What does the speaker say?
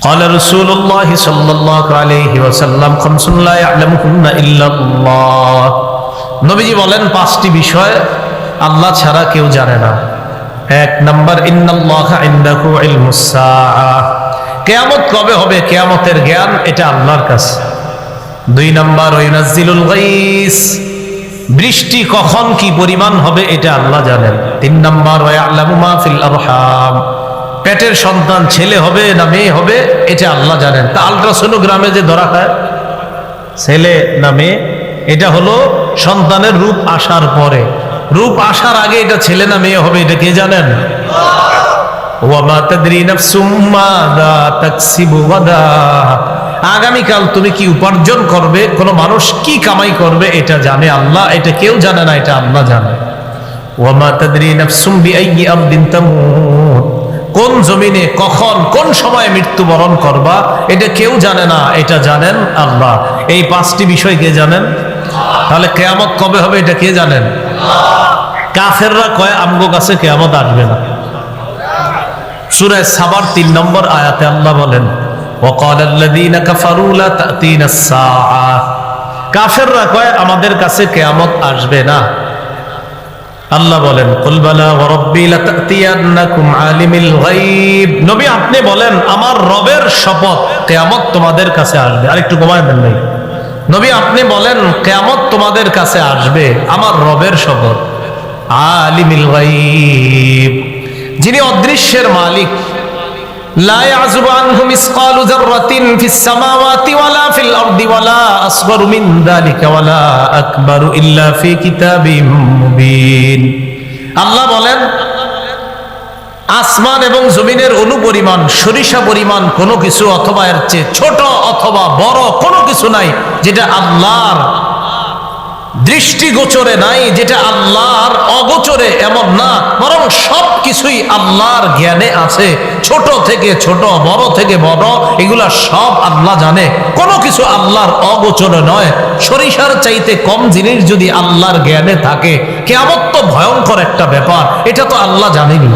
قال رسول الله صلى الله عليه وسلم خمس لا يعلمهن إلا الله নবীজি বলেন পাঁচটি বিষয় আল্লাহ ছাড়া কেউ জানে না এক নাম্বার ইন্নাল্লাহ ইনদাহু ইলমুস সাআহ কিয়ামত কবে হবে কিয়ামতের জ্ঞান এটা আল্লাহর কাছে দুই নাম্বার ওয়াইনাজ্জিলুল গাইস বৃষ্টি কখন কি পরিমাণ হবে এটা আল্লাহ জানেন তিন নাম্বার পেটের সন্তান ছেলে হবে না মেয়ে হবে, এটা আল্লাহ জানেন। তা আলট্রাসোনোগ্রামে যে ধরা হয়, ছেলে না মেয়ে, এটা হলো সন্তানের রূপ আসার পরে। রূপ আসার আগে এটা ছেলে না মেয়ে হবে, এটা কে জানেন? আগামীকাল তুমি কি উপার্জন করবে, কোন মানুষ কি কামাই করবে, এটা জানে আল্লাহ, এটা কেউ জানে না, এটা আল্লাহ জানে। ওয়ামা তাদরি নাফসুম বিআইয়ি আরদিন তামুত। কোন জমিনে কখন, কোন সময়ে মৃত্যুবরণ করবা, এটা কেউ জানে না, এটা জানেন আল্লাহ। এই পাঁচটি বিষয় কে জানেন? তাহলে কেয়ামত কবে হবে এটা কে জানেন? কাফেররা কয়, আমগো কাছে কেয়ামত আসবে না। সুরায় সাবার তিন নম্বর আয়াতে আল্লাহ বলেন কাফেররা কয়, আমাদের কাছে কেয়ামত আসবে না। আল্লাহ বলেন নবী আপনি বলেন, আমার রবের শপথ কেয়ামত তোমাদের কাছে আসবে। আরেকটু কমায় দেন ভাই। নবী আপনি বলেন, কেয়ামত তোমাদের কাছে আসবে, আমার রবের শপথ আলিমিল গায়ব। যিনি অদৃশ্যের মালিক لا يعزب عنه مثقال ذرة في السماوات ولا في الأرض ولا أصغر من ذلك ولا أكبر إلا في كتاب مبين আল্লাহ বলেন আসমান এবং জমিনের অনুপরিমাণ সরিষা পরিমাণ কোনো কিছু অথবা এর চেয়ে ছোট অথবা বড় কোনো কিছু নাই যেটা আল্লাহর দৃষ্টিগোচরে নাই যেটা আল্লাহর অগোচরে এমন না, বরং সব কিছুই আল্লাহর জ্ঞানে আছে। ছোট থেকে ছোট, বড় থেকে বড়, এগুলা সব আল্লাহ জানে। কোনো কিছু আল্লাহর অগোচরে নয়। সরিষার চাইতে কম জিনিস যদি আল্লাহর জ্ঞানে থাকে কেমন তো ভয়ঙ্কর একটা ব্যাপার। এটা তো আল্লাহ জানেনি